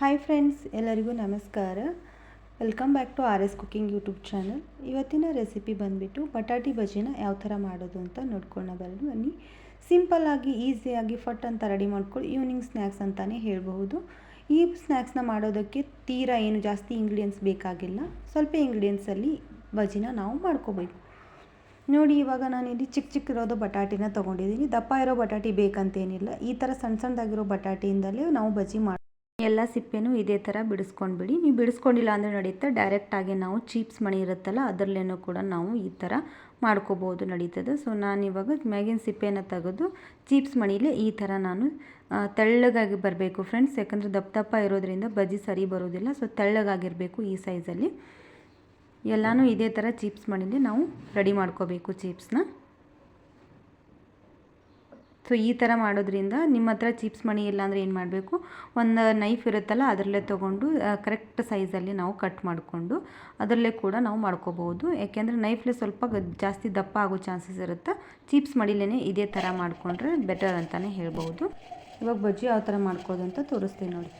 Hi friends ಎಲ್ಲರಿಗೂ ನಮಸ್ಕಾರ. Welcome back to R S cooking YouTube channel ಇವತ್ತಿನ recipe ಬಂದುಬಿಟ್ಟು ಬಟಾಟಿ ಬಜ್ಜಿನ ಯಾವ ಥರ ಮಾಡೋದು ಅಂತ ನೋಡ್ಕೊಳ್ಳೋಣ ಬರೋದು ಬನ್ನಿ. ಸಿಂಪಲ್ಲಾಗಿ ಈಸಿಯಾಗಿ ಫಟ್ ಅಂತ ರೆಡಿ ಮಾಡ್ಕೊಳ್ಳಿ ಈವ್ನಿಂಗ್ ಸ್ನ್ಯಾಕ್ಸ್ ಅಂತಲೇ ಹೇಳಬಹುದು. ಈ ಸ್ನ್ಯಾಕ್ಸ್ನ ಮಾಡೋದಕ್ಕೆ ತೀರಾ ಏನು ಜಾಸ್ತಿ ಇಂಗ್ರೀಡಿಯೆಂಟ್ಸ್ ಬೇಕಾಗಿಲ್ಲ. ಸ್ವಲ್ಪ ಇಂಗ್ರೀಡಿಯೆಂಟ್ಸಲ್ಲಿ ಬಜ್ಜಿನ ನಾವು ಮಾಡ್ಕೋಬೇಕು. ನೋಡಿ, ಇವಾಗ ಇಲ್ಲಿ ಚಿಕ್ಕ ಚಿಕ್ಕ ಇರೋದು ಬಟಾಟಿನ ತೊಗೊಂಡಿದ್ದೀನಿ. ದಪ್ಪ ಇರೋ ಬಟಾಟಿ ಬೇಕಂತೇನಿಲ್ಲ. ಈ ಥರ ಸಣ್ಣ ಸಣ್ಣದಾಗಿರೋ ಬಟಾಟಿಯಿಂದಲೇ ನಾವು ಬಜ್ಜಿ ಮಾಡಿ ಎಲ್ಲ ಸಿಪ್ಪೆನೂ ಇದೇ ಥರ ಬಿಡಿಸ್ಕೊಂಡ್ಬಿಡಿ. ನೀವು ಬಿಡಿಸ್ಕೊಂಡಿಲ್ಲ ಅಂದರೆ ನಡೆಯುತ್ತೆ ಡೈರೆಕ್ಟಾಗಿ ನಾವು ಚೀಪ್ಸ್ ಮಣಿ ಇರುತ್ತಲ್ಲ, ಅದರಲ್ಲೇನೂ ಕೂಡ ನಾವು ಈ ಥರ ಮಾಡ್ಕೋಬೋದು ನಡೀತದೆ. ಸೊ ನಾನು ಇವಾಗ ಮ್ಯಾಗಿನ ಸಿಪ್ಪೆನ ತೆಗೆದು ಚೀಪ್ಸ್ ಮಣಿಲೇ ಈ ಥರ ನಾನು ತೆಳ್ಳಗಾಗಿ ಬರಬೇಕು ಫ್ರೆಂಡ್ಸ್ ಯಾಕಂದರೆ ದಪ್ಪ ದಪ್ಪ ಇರೋದ್ರಿಂದ ಬಜ್ಜಿ ಸರಿ ಬರೋದಿಲ್ಲ. ಸೊ ತೆಳ್ಳಗಾಗಿರಬೇಕು ಈ ಸೈಜಲ್ಲಿ ಎಲ್ಲನೂ ಇದೇ ಥರ ಚೀಪ್ಸ್ ಮಣಿಲಿ ನಾವು ರೆಡಿ ಮಾಡ್ಕೋಬೇಕು ಚೀಪ್ಸ್ನ ಸೊ, ಈ ಥರ ಮಾಡೋದ್ರಿಂದ ನಿಮ್ಮ ಹತ್ರ ಚಿಪ್ಸ್ ಮಣಿ ಇಲ್ಲ ಅಂದರೆ ಏನು ಮಾಡಬೇಕು? ಒಂದು ನೈಫ್ ಇರುತ್ತಲ್ಲ, ಅದರಲ್ಲೇ ತೊಗೊಂಡು ಕರೆಕ್ಟ್ ಸೈಜಲ್ಲಿ ನಾವು ಕಟ್ ಮಾಡಿಕೊಂಡು ಅದರಲ್ಲೇ ಕೂಡ ನಾವು ಮಾಡ್ಕೋಬೋದು. ಯಾಕೆಂದರೆ ನೈಫ್ಲೆ ಸ್ವಲ್ಪ ಜಾಸ್ತಿ ದಪ್ಪ ಆಗೋ ಚಾನ್ಸಸ್ ಇರುತ್ತೆ. ಚಿಪ್ಸ್ ಮಡಿಲೇ ಇದೇ ಥರ ಮಾಡಿಕೊಂಡ್ರೆ ಬೆಟರ್ ಅಂತಲೇ ಹೇಳ್ಬೋದು. ಇವಾಗ ಬಜ್ಜಿ ಯಾವ ಥರ ಮಾಡ್ಕೋದು ಅಂತ ತೋರಿಸ್ತೀನಿ ನೋಡಿ.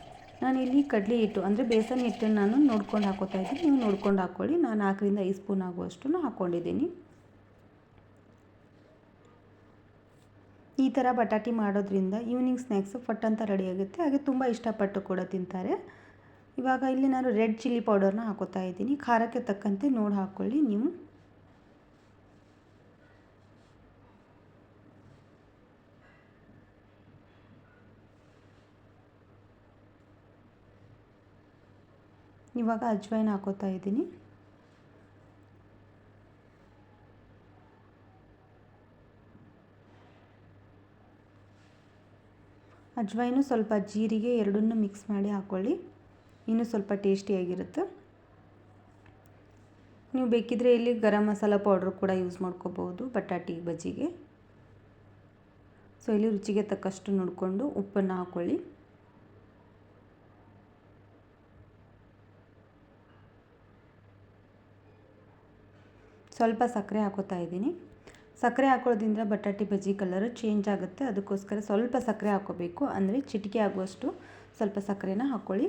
ನಾನು ಇಲ್ಲಿ ಕಡಲೆ ಹಿಟ್ಟು, ಅಂದರೆ ಬೇಸನ್ ಹಿಟ್ಟನ್ನು ನಾನು ನೋಡ್ಕೊಂಡು ಹಾಕೋತಾ ಇದ್ದೀನಿ. ನೀವು ನೋಡ್ಕೊಂಡು ಹಾಕ್ಕೊಳ್ಳಿ ನಾನು ನಾಲ್ಕರಿಂದ ಐದು ಸ್ಪೂನ್ ಆಗುವಷ್ಟು ಹಾಕ್ಕೊಂಡಿದ್ದೀನಿ ಈ ಥರ ಬಟಾಟಿ ಮಾಡೋದ್ರಿಂದ ಈವ್ನಿಂಗ್ ಸ್ನ್ಯಾಕ್ಸು ಫಟ್ ಅಂತ ರೆಡಿಯಾಗುತ್ತೆ ಹಾಗೆ ತುಂಬ ಇಷ್ಟಪಟ್ಟು ಕೂಡ ತಿಂತಾರೆ. ಇವಾಗ ಇಲ್ಲಿ ನಾನು ರೆಡ್ ಚಿಲ್ಲಿ ಪೌಡರ್ನ ಹಾಕೋತಾ ಇದ್ದೀನಿ. ಖಾರಕ್ಕೆ ತಕ್ಕಂತೆ ನೋಡಿ ಹಾಕ್ಕೊಳ್ಳಿ ನೀವು. ಇವಾಗ ಅಜ್ವೈನ್ ಹಾಕೋತಾ ಇದ್ದೀನಿ. ಅಜ್ವೈನು ಸ್ವಲ್ಪ ಜೀರಿಗೆ ಎರಡನ್ನೂ ಮಿಕ್ಸ್ ಮಾಡಿ ಹಾಕ್ಕೊಳ್ಳಿ ಇನ್ನೂ ಸ್ವಲ್ಪ ಟೇಸ್ಟಿಯಾಗಿರುತ್ತೆ ನೀವು ಬೇಕಿದ್ರೆ ಇಲ್ಲಿ ಗರಂ ಮಸಾಲ ಪೌಡ್ರ್ ಕೂಡ ಯೂಸ್ ಮಾಡ್ಕೋಬೋದು ಬಟಾಟಿ ಬಜ್ಜಿಗೆ. ಸೊ ಇಲ್ಲಿ ರುಚಿಗೆ ತಕ್ಕಷ್ಟು ನೋಡಿಕೊಂಡು ಉಪ್ಪನ್ನು ಹಾಕ್ಕೊಳ್ಳಿ ಸ್ವಲ್ಪ ಸಕ್ಕರೆ ಹಾಕೋತಾ ಇದ್ದೀನಿ. ಸಕ್ಕರೆ ಹಾಕೋದ್ರಿಂದ ಬಟಾಟೆ, ಬಜ್ಜಿ ಕಲರು ಚೇಂಜ್ ಆಗುತ್ತೆ. ಅದಕ್ಕೋಸ್ಕರ ಸ್ವಲ್ಪ ಸಕ್ಕರೆ ಹಾಕೋಬೇಕು ಅಂದರೆ ಚಿಟಿಕೆ ಆಗುವಷ್ಟು ಸ್ವಲ್ಪ ಸಕ್ಕರೆನ ಹಾಕ್ಕೊಳ್ಳಿ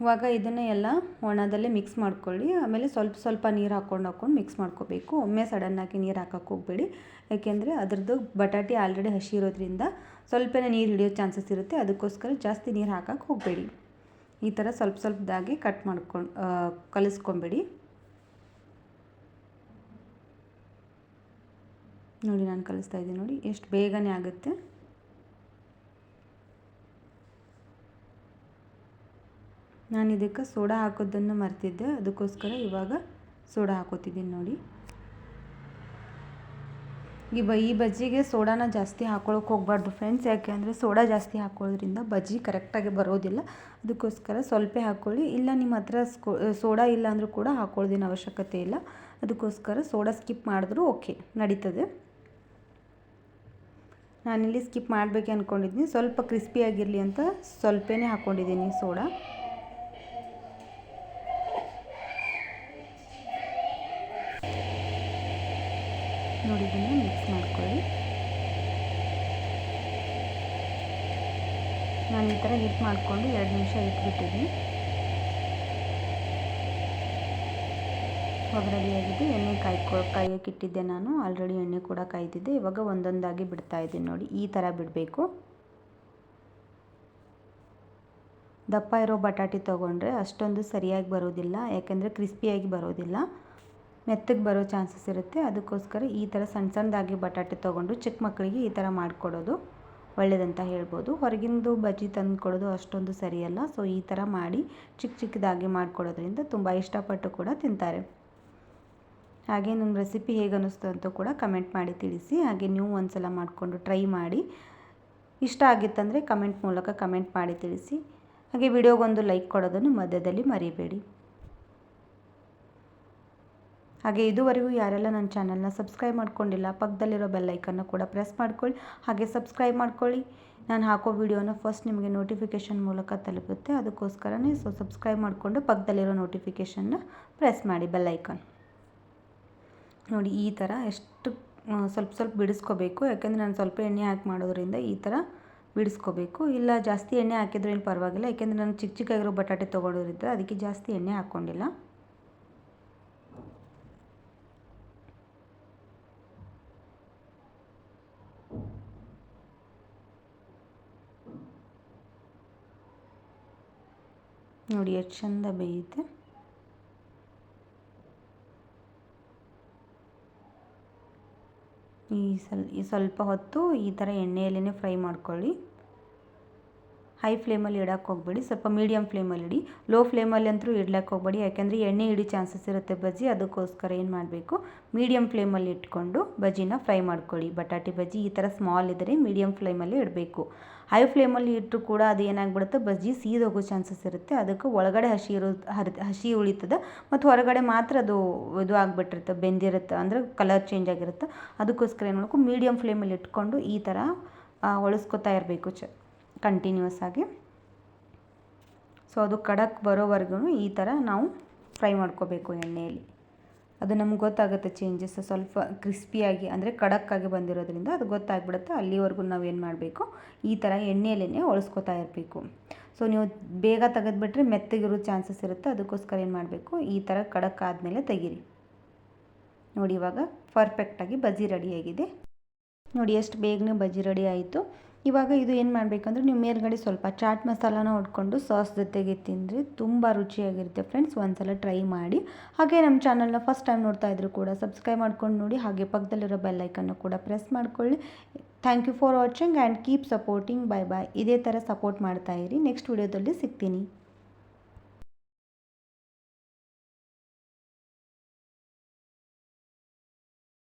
ಇವಾಗ ಇದನ್ನು ಎಲ್ಲ ಒಣದಲ್ಲೇ ಮಿಕ್ಸ್ ಮಾಡ್ಕೊಳ್ಳಿ. ಆಮೇಲೆ ಸ್ವಲ್ಪ ಸ್ವಲ್ಪ ನೀರು ಹಾಕ್ಕೊಂಡು ಹಾಕ್ಕೊಂಡು ಮಿಕ್ಸ್ ಮಾಡ್ಕೋಬೇಕು. ಒಮ್ಮೆ ಸಡನ್ನಾಗಿ ನೀರು ಹಾಕೋಕ್ಕೆ ಹೋಗಬೇಡಿ. ಯಾಕೆಂದರೆ ಅದರದ್ದು ಬಟಾಟಿ ಆಲ್ರೆಡಿ ಹಸಿ ಇರೋದ್ರಿಂದ ಸ್ವಲ್ಪನೇ ನೀರು ಹಿಡಿಯೋ ಚಾನ್ಸಸ್ ಇರುತ್ತೆ. ಅದಕ್ಕೋಸ್ಕರ ಜಾಸ್ತಿ ನೀರು ಹಾಕೋಕ್ಕೆ ಹೋಗಬೇಡಿ. ಈ ಥರ ಸ್ವಲ್ಪ ಸ್ವಲ್ಪದಾಗಿ ಕಟ್ ಮಾಡ್ಕೊಂಡು ಕಲಿಸ್ಕೊಂಬೇಡಿ. ನೋಡಿ, ನಾನು ಕಲಿಸ್ತಾ ಇದ್ದೀನಿ ನೋಡಿ, ಎಷ್ಟು ಬೇಗನೆ ಆಗುತ್ತೆ. ನಾನು ಇದಕ್ಕೆ ಸೋಡಾ ಹಾಕೋದನ್ನು ಮರ್ತಿದ್ದೆ, ಅದಕ್ಕೋಸ್ಕರ ಇವಾಗ ಸೋಡಾ ಹಾಕೋತಿದ್ದೀನಿ ನೋಡಿ. ಈ ಬ ಈ ಬಜ್ಜಿಗೆ ಸೋಡಾನ ಜಾಸ್ತಿ ಹಾಕೊಳ್ಳೋಕೆ ಹೋಗ್ಬಾರ್ದು ಫ್ರೆಂಡ್ಸ್, ಯಾಕೆ ಅಂದರೆ ಸೋಡಾ ಜಾಸ್ತಿ ಹಾಕೊಳ್ಳೋದ್ರಿಂದ ಬಜ್ಜಿ ಕರೆಕ್ಟಾಗಿ ಬರೋದಿಲ್ಲ. ಅದಕ್ಕೋಸ್ಕರ ಸ್ವಲ್ಪ ಹಾಕ್ಕೊಳ್ಳಿ ಇಲ್ಲ ನಿಮ್ಮ ಹತ್ರ ಸೋಡಾ ಇಲ್ಲ ಅಂದರೂ ಕೂಡ ಹಾಕೊಳ್ಳೋದಿನ ಅವಶ್ಯಕತೆ ಇಲ್ಲ. ಅದಕ್ಕೋಸ್ಕರ ಸೋಡಾ ಸ್ಕಿಪ್ ಮಾಡಿದ್ರೂ ಓಕೆ, ನಡೀತದೆ. ನಾನಿಲ್ಲಿ ಸ್ಕಿಪ್ ಮಾಡಬೇಕು ಅಂದ್ಕೊಂಡಿದ್ದೀನಿ ಸ್ವಲ್ಪ ಕ್ರಿಸ್ಪಿಯಾಗಿರಲಿ ಅಂತ ಸ್ವಲ್ಪನೇ ಹಾಕ್ಕೊಂಡಿದ್ದೀನಿ ಸೋಡಾ. ನೋಡಿ ಮಿಕ್ಸ್ ಮಾಡ್ಕೊಳ್ಳಿ. ನಾನು ಈ ಥರ ಹಿಟ್ ಮಾಡಿಕೊಂಡು ಎರಡು ನಿಮಿಷ ಇಟ್ಬಿಟ್ಟಿದ್ದೀನಿ. ರೆಡಿಯಾಗಿದೆ ಎಣ್ಣೆ ಕಾಯ್ಕೊ ಕಾಯೋಕ್ಕಿಟ್ಟಿದ್ದೆ ನಾನು. ಆಲ್ರೆಡಿ ಎಣ್ಣೆ ಕೂಡ ಕಾಯ್ತಿದ್ದೆ ಇವಾಗ ಒಂದೊಂದಾಗಿ ಬಿಡ್ತಾ ಇದ್ದೀನಿ ನೋಡಿ, ಈ ಥರ ಬಿಡಬೇಕು. ದಪ್ಪ ಇರೋ ಬಟಾಟಿ ತೊಗೊಂಡ್ರೆ ಅಷ್ಟೊಂದು ಸರಿಯಾಗಿ ಬರೋದಿಲ್ಲ, ಯಾಕೆಂದರೆ ಕ್ರಿಸ್ಪಿಯಾಗಿ ಬರೋದಿಲ್ಲ. ಮೆತ್ತಗೆ ಬರೋ ಚಾನ್ಸಸ್ ಇರುತ್ತೆ. ಅದಕ್ಕೋಸ್ಕರ ಈ ಥರ ಸಣ್ಣ ಸಣ್ಣದಾಗಿ ಬಟಾಟೆ ತೊಗೊಂಡು ಚಿಕ್ಕ ಮಕ್ಕಳಿಗೆ ಈ ಥರ ಮಾಡಿಕೊಡೋದು ಒಳ್ಳೆಯದಂತ ಹೇಳ್ಬೋದು. ಹೊರಗಿಂದು ಬಜ್ಜಿ ತಂದು ಕೊಡೋದು ಅಷ್ಟೊಂದು ಸರಿಯಲ್ಲ. ಸೊ, ಈ ಥರ ಮಾಡಿ ಚಿಕ್ಕ ಚಿಕ್ಕದಾಗಿ ಮಾಡಿಕೊಡೋದ್ರಿಂದ ತುಂಬ ಇಷ್ಟಪಟ್ಟು ಕೂಡ ತಿಂತಾರೆ. ಹಾಗೆ ನಿಮ್ಮ ರೆಸಿಪಿ ಹೇಗೆ ಅನ್ನಿಸ್ತು ಅಂತ ಕೂಡ ಕಮೆಂಟ್ ಮಾಡಿ ತಿಳಿಸಿ. ಹಾಗೆ ನೀವು ಒಂದು ಸಲ ಮಾಡಿಕೊಂಡು ಟ್ರೈ ಮಾಡಿ. ಇಷ್ಟ ಆಗಿತ್ತಂದರೆ ಕಮೆಂಟ್ ಮೂಲಕ ಕಮೆಂಟ್ ಮಾಡಿ ತಿಳಿಸಿ. ಹಾಗೆ ವಿಡಿಯೋಗೊಂದು ಲೈಕ್ ಕೊಡೋದನ್ನು ಮಧ್ಯದಲ್ಲಿ ಮರಿಬೇಡಿ. ಹಾಗೆ ಇದುವರೆಗೂ ಯಾರೆಲ್ಲ ನನ್ನ ಚಾನಲ್ನ ಸಬ್ಸ್ಕ್ರೈಬ್ ಮಾಡ್ಕೊಂಡಿಲ್ಲ, ಪಕ್ಕದಲ್ಲಿರೋ ಬೆಲ್ಲೈಕನ್ನು ಕೂಡ ಪ್ರೆಸ್ ಮಾಡ್ಕೊಳ್ಳಿ. ಹಾಗೆ ಸಬ್ಸ್ಕ್ರೈಬ್ ಮಾಡ್ಕೊಳ್ಳಿ. ನಾನು ಹಾಕೋ ವಿಡಿಯೋನ ಫಸ್ಟ್ ನಿಮಗೆ ನೋಟಿಫಿಕೇಷನ್ ಮೂಲಕ ತಲುಪುತ್ತೆ. ಅದಕ್ಕೋಸ್ಕರನೇ ಸೊ ಸಬ್ಸ್ಕ್ರೈಬ್ ಮಾಡಿಕೊಂಡು ಪಕ್ಕದಲ್ಲಿರೋ ನೋಟಿಫಿಕೇಷನ್ನ ಪ್ರೆಸ್ ಮಾಡಿ ಬೆಲ್ಲೈಕನ್ ನೋಡಿ, ಈ ಥರ ಎಷ್ಟು ಸ್ವಲ್ಪ ಸ್ವಲ್ಪ ಬಿಡಿಸ್ಕೋಬೇಕು. ಯಾಕೆಂದರೆ ನಾನು ಸ್ವಲ್ಪ ಎಣ್ಣೆ ಹಾಕಿ ಮಾಡೋದ್ರಿಂದ ಈ ಥರ ಬಿಡಿಸ್ಕೋಬೇಕು. ಇಲ್ಲ, ಜಾಸ್ತಿ ಎಣ್ಣೆ ಹಾಕಿದ್ರೂ ಏನು ಪರವಾಗಿಲ್ಲ. ಯಾಕೆಂದರೆ ನಾನು ಚಿಕ್ಕ ಚಿಕ್ಕಾಗಿರೋ ಬಟಾಟೆ ತೊಗೊಳೋದ್ರಿಂದ ಅದಕ್ಕೆ ಜಾಸ್ತಿ ಎಣ್ಣೆ ಹಾಕ್ಕೊಂಡಿಲ್ಲ ನೋಡಿ, ಎಷ್ಟು ಚಂದ ಬೇಯುತ್ತೆ. ಈ ಸ್ವಲ್ ಈ ಸ್ವಲ್ಪ ಹೊತ್ತು ಈ ಥರ ಎಣ್ಣೆಯಲ್ಲೇ ಫ್ರೈ ಮಾಡ್ಕೊಳ್ಳಿ. ಹೈ ಫ್ಲೇಮಲ್ಲಿ ಇಡಕ್ಕೆ ಹೋಗಬೇಡಿ. ಸ್ವಲ್ಪ ಮೀಡಿಯಮ್ ಫ್ಲೇಮಲ್ಲಿ ಇಡಿ. ಲೋ ಫ್ಲೇಮಲ್ಲಿ ಅಂತೂ ಇಡ್ಲಕ್ಕೆ ಹೋಗಬೇಡಿ. ಯಾಕೆಂದರೆ ಎಣ್ಣೆ ಇಡಿ ಚಾನ್ಸಸ್ ಇರುತ್ತೆ ಬಜ್ಜಿ. ಅದಕ್ಕೋಸ್ಕರ ಏನು ಮಾಡಬೇಕು? ಮೀಡಿಯಮ್ ಫ್ಲೇಮಲ್ಲಿ ಇಟ್ಕೊಂಡು ಬಜ್ಜಿನ ಫ್ರೈ ಮಾಡ್ಕೊಳ್ಳಿ. ಬಟಾಟೆ ಬಜ್ಜಿ ಈ ಥರ ಸ್ಮಾಲ್ ಇದ್ದರೆ ಮೀಡಿಯಮ್ ಫ್ಲೇಮಲ್ಲಿ ಇಡಬೇಕು. ಹೈ ಫ್ಲೇಮಲ್ಲಿ ಇಟ್ಟರು ಕೂಡ ಅದು ಏನಾಗ್ಬಿಡುತ್ತೆ? ಬಜ್ಜಿ ಸೀದೋಗೋ ಚಾನ್ಸಸ್ ಇರುತ್ತೆ. ಅದಕ್ಕೆ ಒಳಗಡೆ ಹಸಿ ಇರೋ ಹಸಿ ಉಳಿತದೆ. ಮತ್ತು ಹೊರಗಡೆ ಮಾತ್ರ ಅದು ಇದು ಆಗಿಬಿಟ್ಟಿರುತ್ತೆ. ಬೆಂದಿರುತ್ತೆ. ಅಂದರೆ ಕಲರ್ ಚೇಂಜ್ ಆಗಿರುತ್ತೆ. ಅದಕ್ಕೋಸ್ಕರ ಏನು ಮಾಡಬೇಕು? ಮೀಡಿಯಮ್ ಫ್ಲೇಮಲ್ಲಿ ಇಟ್ಕೊಂಡು ಈ ಥರ ಒಳಸ್ಕೊತಾ ಇರಬೇಕು ಚ ಕಂಟಿನ್ಯೂಸ್ ಆಗಿ. ಸೊ ಅದು ಕಡಕ್ ಬರೋವರೆಗೂ ಈ ಥರ ನಾವು ಫ್ರೈ ಮಾಡ್ಕೋಬೇಕು ಎಣ್ಣೆಯಲ್ಲಿ. ಅದು ನಮ್ಗೆ ಗೊತ್ತಾಗುತ್ತೆ ಚೇಂಜಸ್ ಸ್ವಲ್ಪ ಕ್ರಿಸ್ಪಿಯಾಗಿ ಅಂದರೆ ಕಡಕ್ಕಾಗಿ ಬಂದಿರೋದ್ರಿಂದ ಅದು ಗೊತ್ತಾಗ್ಬಿಡುತ್ತೆ ಅಲ್ಲಿವರೆಗೂ ನಾವು ಏನು ಮಾಡಬೇಕು? ಈ ಥರ ಎಣ್ಣೆಯಲ್ಲೇ ಒಳಸ್ಕೊತಾ ಇರಬೇಕು. ಸೊ ನೀವು ಬೇಗ ತೆಗೆದುಬಿಟ್ರೆ ಮೆತ್ತಗಿರೋ ಚಾನ್ಸಸ್ ಇರುತ್ತೆ, ಅದಕ್ಕೋಸ್ಕರ ಏನು ಮಾಡಬೇಕು? ಈ ಥರ ಕಡಕ್ ಆದಮೇಲೆ ತೆಗೀರಿ. ನೋಡಿ, ಇವಾಗ ಪರ್ಫೆಕ್ಟಾಗಿ ಬಜ್ಜಿ ರೆಡಿಯಾಗಿದೆ ನೋಡಿ, ಎಷ್ಟು ಬೇಗನೆ ಬಜ್ಜಿ ರೆಡಿ ಆಯಿತು. ಇವಾಗ ಇದು ಏನು ಮಾಡಬೇಕಂದ್ರೆ ನೀವು ಮೇಲ್ಗಡೆ ಸ್ವಲ್ಪ ಚಾಟ್ ಮಸಾಲಾನ ಹೊಡ್ಕೊಂಡು ಸಾಸ್ ಜೊತೆಗೆ ತಿಂದರೆ ತುಂಬ ರುಚಿಯಾಗಿರುತ್ತೆ ಫ್ರೆಂಡ್ಸ್. ಒಂದ್ಸಲ ಟ್ರೈ ಮಾಡಿ. ಹಾಗೆ ನಮ್ಮ ಚಾನಲ್ನ ಫಸ್ಟ್ ಟೈಮ್ ನೋಡ್ತಾ ಇದ್ರು ಕೂಡ ಸಬ್ಸ್ಕ್ರೈಬ್ ಮಾಡ್ಕೊಂಡು ನೋಡಿ. ಹಾಗೆ ಪಕ್ಕದಲ್ಲಿರೋ ಬೆಲ್ಲೈಕನ್ನು ಕೂಡ ಪ್ರೆಸ್ ಮಾಡ್ಕೊಳ್ಳಿ. Thank you for watching and keep supporting. Bye bye ಇದೇ ಥರ ಸಪೋರ್ಟ್ ಮಾಡ್ತಾ ಇರಿ. ನೆಕ್ಸ್ಟ್ ವಿಡಿಯೋದಲ್ಲಿ ಸಿಗ್ತೀನಿ.